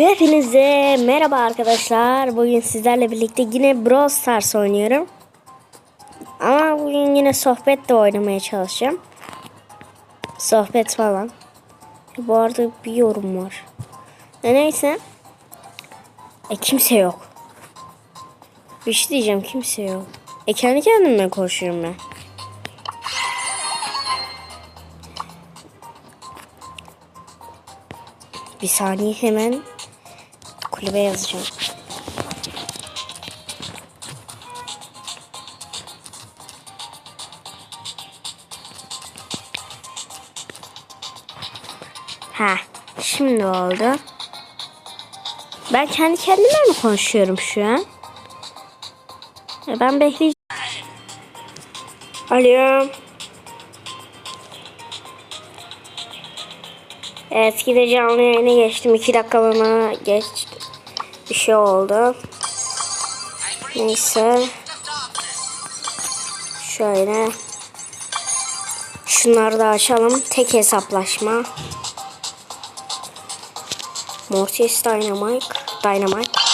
Hepinize merhaba arkadaşlar. Bugün sizlerle birlikte yine Brawl Stars oynuyorum. Ama bugün yine sohbet de oynamaya çalışacağım. Sohbet falan. Bu arada bir yorum var. E neyse. E kimse yok. Bir şey diyeceğim kimse yok. E kendi kendime konuşuyorum ben. Bir saniye hemen kulübe yazacağım. Ha, şimdi oldu. Ben kendi kendime mi konuşuyorum şu an? Ben bekleyeceğim. Alo. Evet gide canlı yayına geçtim. 2 dakikalığına geç bir şey oldu. Neyse. Şöyle. Şunları da açalım. Tek hesaplaşma. Mortis Dynamite. Dynamite.